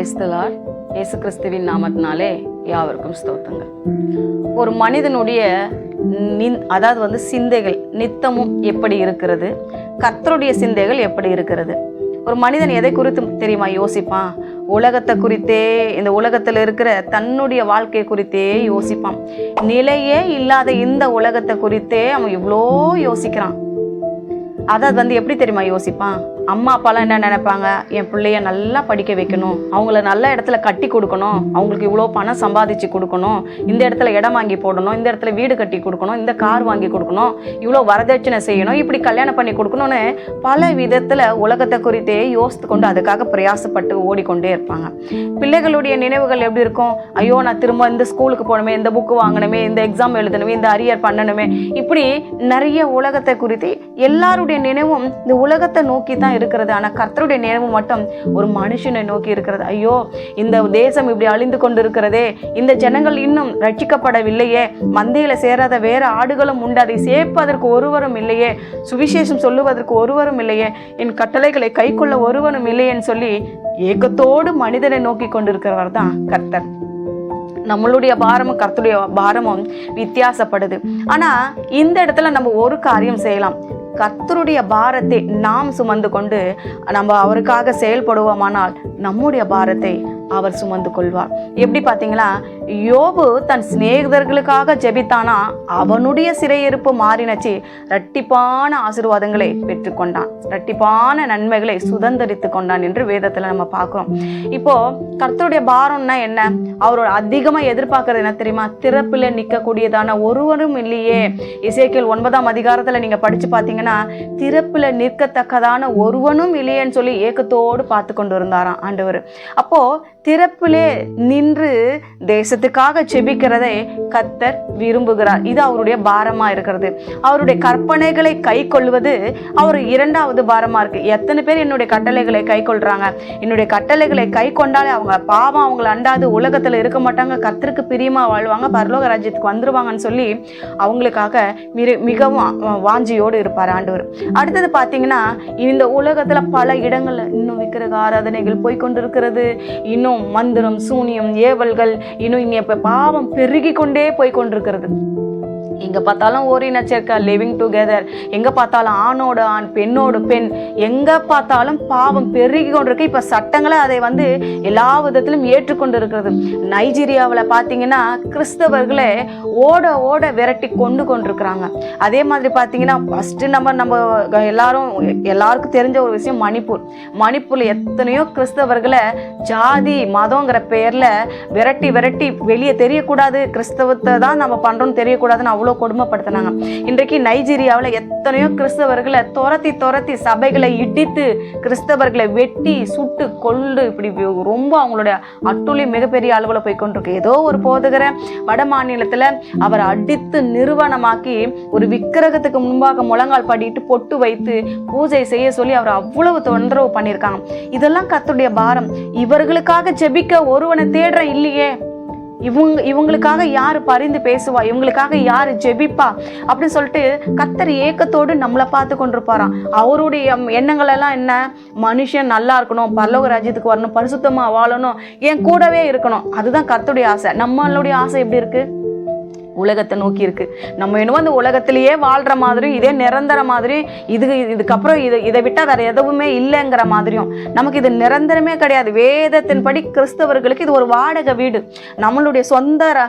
கிரைஸ்தலார் இயேசு கிறிஸ்துவின் நாமத்தினாலே யாவருக்கும் ஸ்தோத்தங்க ஒரு மனிதனுடைய நின்- அதாவது வந்து சிந்தைகள் நித்தமும் எப்படி இருக்கிறது? கர்த்தருடைய சிந்தைகள் எப்படி இருக்கிறது? ஒரு மனிதன் எதை குறித்து தெரியுமா யோசிப்பான்? உலகத்தை குறித்தே இந்த உலகத்தில் இருக்கிற தன்னுடைய வாழ்க்கை குறித்தே யோசிப்பான். நிலையே இல்லாத இந்த உலகத்தை குறித்தே அவன் இவ்வளோ யோசிக்கிறான். அதாவது வந்து எப்படி தெரியுமா யோசிப்பான்? அம்மா அப்பாலாம் என்ன நினைப்பாங்க? என் பிள்ளைய நல்லா படிக்க வைக்கணும். அவங்கள நல்ல இடத்துல கட்டி கொடுக்கணும். அவங்களுக்கு இவ்வளோ பணம் சம்பாதிச்சு கொடுக்கணும். இந்த இடத்துல இடம் வாங்கி போடணும். இந்த இடத்துல வீடு கட்டி கொடுக்கணும். இந்த கார் வாங்கி கொடுக்கணும். இவ்வளோ வரதட்சணை செய்யணும். இப்படி கல்யாணம் பண்ணி கொடுக்கணும்னு பல விதத்தில் உலகத்தை குறித்தே யோசித்து கொண்டு அதுக்காக பிரயாசப்பட்டு ஓடிக்கொண்டே இருப்பாங்க. பிள்ளைகளுடைய நினைவுகள் எப்படி இருக்கும்? ஐயோ நான் திரும்ப இந்த ஸ்கூலுக்கு போகணுமே இந்த புக்கு வாங்கணுமே இந்த எக்ஸாம் எழுதணுமே இந்த அரியர் பண்ணணுமே. இப்படி நிறைய உலகத்தை குறித்து எல்லாருடைய நினைவும் இந்த உலகத்தை நோக்கி தான் இருக்கிறது. ஆனால் கர்த்தருடைய நினைவு மட்டும் ஒரு மனுஷனை நோக்கி இருக்கிறது. ஐயோ இந்த தேசம் இப்படி அழிந்து கொண்டு இருக்கிறதே இந்த ஜனங்கள் இன்னும் ரட்சிக்கப்படவில்லையே மந்தையில் சேராத வேற ஆடுகளும் உண்டு அதை சேர்ப்பதற்கு ஒருவரும் இல்லையே சுவிசேஷம் சொல்லுவதற்கு ஒருவரும் இல்லையே என் கட்டளைகளை கைக்கொள்ள ஒருவரும் இல்லையேன்னு சொல்லி ஏக்கத்தோடு மனிதனை நோக்கி கொண்டிருக்கிறவர் தான் கர்த்தர். நம்மளுடைய பாரமும் கர்த்தருடைய பாரமும் வித்தியாசப்படுது. ஆனால் இந்த இடத்துல நம்ம ஒரு காரியம் செய்யலாம். கத்தருடைய பாரத்தை நாம் சுமந்து கொண்டு நம்ம அவருக்காக செயல்படுவோமானால் நம்முடைய பாரத்தை அவர் சுமந்து கொள்வார். எப்படி பார்த்தீங்களா? யோபு தன் சிநேகிதர்களுக்காக ஜெபித்தானா? அவனுடைய சிறையிருப்பு மாறினச்சு. ரட்டிப்பான ஆசீர்வாதங்களை பெற்றுக்கொண்டான். ரட்டிப்பான நன்மைகளை சுதந்திரித்து கொண்டான் என்று வேதத்தில் நம்ம பார்க்குறோம். இப்போ கர்த்தருடைய பாரம்னா என்ன? அவரோட அதிகமாக எதிர்பார்க்கறது என்ன தெரியுமா? திறப்பில் நிற்கக்கூடியதான ஒருவரும் இல்லையே. இசைக்கியல் ஒன்பதாம் அதிகாரத்தில் நீங்கள் படித்து பார்த்தீங்கன்னா திறப்பில் நிற்கத்தக்கதான ஒருவனும் இல்லையேன்னு சொல்லி ஏக்கத்தோடு பார்த்து கொண்டு இருந்தாராம் ஆண்டவர். அப்போது திறப்பிலே நின்று தேசத்துக்காக செபிக்கிறதை கத்தர் விரும்புகிறார். இது அவருடைய பாரமா இருக்கிறது. அவருடைய கற்பனைகளை கை கொள்வது அவர் இரண்டாவது பாரமா இருக்கு. எத்தனை பேர் என்னுடைய கட்டளைகளை கை கொள்றாங்க? என்னுடைய கட்டளைகளை கை கொண்டாலே அவங்க பாவம் அவங்கள அண்டாது உலகத்துல இருக்க மாட்டாங்க கத்தருக்கு பிரியமா வாழ்வாங்க பரலோக ராஜ்யத்துக்கு வந்துருவாங்கன்னு சொல்லி அவங்களுக்காக மிகவும் வாஞ்சியோடு இருப்பார் ஆண்டவர். அடுத்தது பார்த்தீங்கன்னா இந்த உலகத்துல பல இடங்கள்ல இன்னும் விக்கிரக ஆராதனைகள் போய்கொண்டிருக்கிறது இன்னும் மந்திரம் சூனியம் ஏவல்கள் இன்னும் இங்க இப்போ பாவம் பெருகி கொண்டே போய் கொண்டிருக்கிறது. எங்க பார்த்தாலும் ஓரின சேர்க்கை லிவிங் டுகெதர் எங்க பார்த்தாலும் ஆணோட ஆண் பெண்ணோடு பெண். எங்க பார்த்தாலும் பாவம் பெருகி கொண்டிருக்கு. இப்ப சட்டங்களை அதை வந்து எல்லா விதத்திலும் ஏற்றுக்கொண்டு இருக்கிறது நைஜீரியாவில் பார்த்தீங்கன்னா கிறிஸ்தவர்களை ஓட ஓட விரட்டி கொண்டு கொண்டிருக்கிறாங்க. அதே மாதிரி பார்த்தீங்கன்னா ஃபர்ஸ்ட் நம்ம நம்ம எல்லாரும் எல்லாருக்கும் தெரிஞ்ச ஒரு விஷயம் மணிப்பூர். மணிப்பூர்ல எத்தனையோ கிறிஸ்தவர்களை ஜாதி மதங்கிற பெயர்ல விரட்டி விரட்டி வெளியே தெரியக்கூடாது. கிறிஸ்தவத்தை தான் நம்ம பண்றோம்னு தெரியக்கூடாதுன்னு அவ்வளோ கொடுமைப்படுத்தினாங்க. இன்றைக்கு நைஜீரியாவில் எத்தனையோ கிறிஸ்தவர்களை துரத்தி துரத்தி சபைகளை இடித்து கிறிஸ்தவர்களை வெட்டி சுட்டு கொண்டு இப்படி ரொம்ப அவங்களுடைய அட்டுளி மிகப்பெரிய அளவில் போய் கொண்டிருக்கு. ஏதோ ஒரு போதகரை வட மாநிலத்தில் அவர் அடித்து நிறுவனமாக்கி ஒரு விக்கிரகத்துக்கு முன்பாக முழங்கால் பாடிட்டு பொட்டு வைத்து பூஜை செய்ய சொல்லி அவர் அவ்வளவு தொந்தரவு பண்ணியிருக்காங்க. இதெல்லாம் கத்துடைய பாரம். இவர்களுக்காக ஜெபிக்க ஒருவனை தேடுற இல்லையே. இவங்க இவங்களுக்காக யார் பரிந்து பேசுவா? இவங்களுக்காக யார் ஜெபிப்பா? அப்படின்னு சொல்லிட்டு கத்தர் ஏக்கத்தோடு நம்மளை பார்த்து கொண்டிருப்பாராம். அவருடைய எண்ணங்கள் எல்லாம் என்ன? மனுஷன் நல்லா இருக்கணும் பரலோக ராஜ்யத்துக்கு வரணும் பரிசுத்தமாக வாழணும் என் கூடவே இருக்கணும். அதுதான் கத்தருடைய ஆசை. நம்மளுடைய ஆசை எப்படி இருக்குது உலகத்தை நோக்கி இருக்கு. நம்ம என்னவோ அந்த உலகத்திலேயே வாழ்ற மாதிரி இதே நிரந்தர மாதிரி இது இதுக்கப்புறம் இதை இதை விட்டால் வேற எதுவுமே இல்லைங்கிற மாதிரியும். நமக்கு இது நிரந்தரமே கிடையாது. வேதத்தின்படி கிறிஸ்தவர்களுக்கு இது ஒரு வாடகை வீடு. நம்மளுடைய சொந்த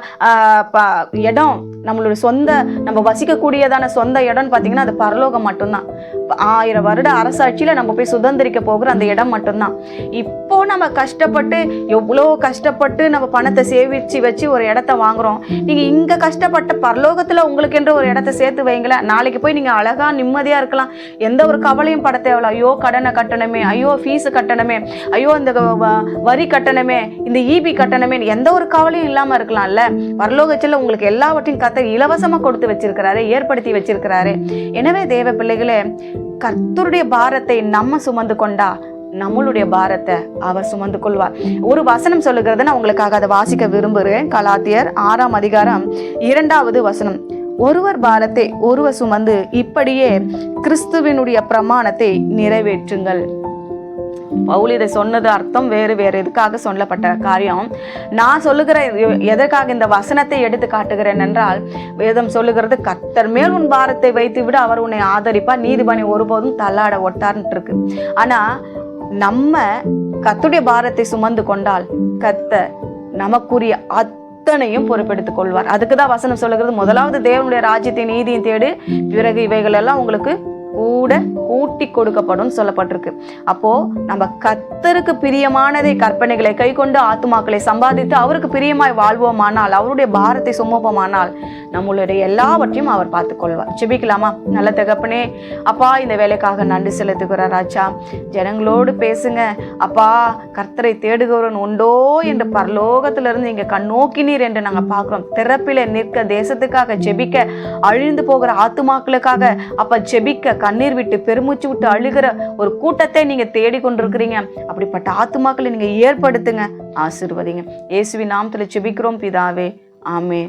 ப- இடம் நம்மளுடைய சொந்த நம்ம வசிக்கக்கூடியதான சொந்த இடம்னு பார்த்தீங்கன்னா அது பரலோகம் மட்டும்தான். ஆயிரம் வருட அரசாட்சியில் நம்ம போய் சுதந்திரிக்க போகிற அந்த இடம் மட்டும்தான். இப்போ நம்ம கஷ்டப்பட்டு எவ்வளோ கஷ்டப்பட்டு நம்ம பணத்தை சேமிச்சு வச்சு ஒரு இடத்த வாங்குறோம். நீங்கள் இங்கே கஷ்டப்பட்ட பரலோகத்தில் உங்களுக்கு என்று ஒரு இடத்த சேர்த்து வைங்களேன். நாளைக்கு போய் நீங்கள் அழகாக நிம்மதியாக இருக்கலாம். எந்த ஒரு கவலையும் பட தேவையில்ல. ஐயோ கடனை கட்டணமே. ஐயோ ஃபீஸு கட்டணமே. ஐயோ இந்த வ- வரி கட்டணமே. இந்த இபி கட்டணமே. எந்த ஒரு கவலையும் இல்லாமல் இருக்கலாம்ல. பரலோகத்தில் உங்களுக்கு எல்லாவற்றையும் கத்த இலவசமாக கொடுத்து வச்சிருக்கிறாரு ஏற்படுத்தி வச்சிருக்கிறாரு. எனவே தேவ பிள்ளைகளே கர்த்தருடைய பாரத்தை நம்ம சுமந்து கொண்டா நம்மளுடைய பாரத்தை அவர் சுமந்து கொள்வார். ஒரு வசனம் சொல்லுகிறத நான் உங்களுக்காக அதை வாசிக்க விரும்புகிறேன். கலாத்தியர் ஆறாம் அதிகாரம் இரண்டாவது வசனம். ஒருவர் பாரத்தை ஒருவர் சுமந்து இப்படியே கிறிஸ்துவினுடைய பிரமாணத்தை நிறைவேற்றுங்கள். பவுல் இதை சொன்னது அர்த்தம் வேறு வேறு எதுக்காக சொல்லப்பட்ட காரியம். நான் சொல்லுகிற எதற்காக இந்த வசனத்தை எடுத்து காட்டுகிறேன் என்றால் வேதம் சொல்லுகிறது கத்தர் மேல் உன் பாரத்தை வைத்து விட அவர் உன்னை ஆதரிப்பார். நீதிபதி ஒருபோதும் தள்ளாட ஒட்டார்ன்ட்டு இருக்கு ஆனா நம்ம கத்துடைய பாரத்தை சுமந்து கொண்டால் கத்த நமக்குரிய அத்தனையும் பொறுப்பெடுத்துக் கொள்வார். அதுக்கு தான் வசனம் சொல்லுகிறது முதலாவது தேவனுடைய ராஜ்யத்தை நீதியும் தேடு. பிறகு இவைகள் எல்லாம் உங்களுக்கு கூட கூட்டி கொடுக்கப்படும் சொல்லப்பட்டிருக்கு. அப்போ நம்ம கத்தருக்கு பிரியமானதை கற்பனைகளை கை கொண்டு ஆத்துமாக்களை சம்பாதித்து அவருக்கு பிரியமாய் வாழ்வோமானால் அவருடைய பாரத்தை சுமப்போமானால் நம்மளுடைய எல்லாவற்றையும் அவர் பார்த்துக்கொள்வார். ஜெபிக்கலாமா? நல்ல தகப்பனே அப்பா இந்த வேலைக்காக நன்றி செலுத்துகிறார் ராஜா. ஜனங்களோடு பேசுங்க. அப்பா கர்த்தரை தேடுகிறவன் உண்டோ என்று பரலோகத்திலிருந்து இங்கே கண்ணோக்கினீர் என்று நாங்கள் பார்க்குறோம். திறப்பில நிற்க தேசத்துக்காக ஜெபிக்க அழிந்து போகிற ஆத்துமாக்களுக்காக அப்பா ஜெபிக்க கண்ணீர் விட்டு பெரும் பெருமூச்சு விட்டு அழுகிற ஒரு கூட்டத்தை நீங்க தேடிக்கொண்டிருக்கிறீங்க. அப்படிப்பட்ட ஆத்துமாக்களை நீங்க ஏற்படுத்துங்க. ஆசிர்வதிங்க. இயேசுவின் நாமத்துல செபிக்கிறோம் பிதாவே. ஆமே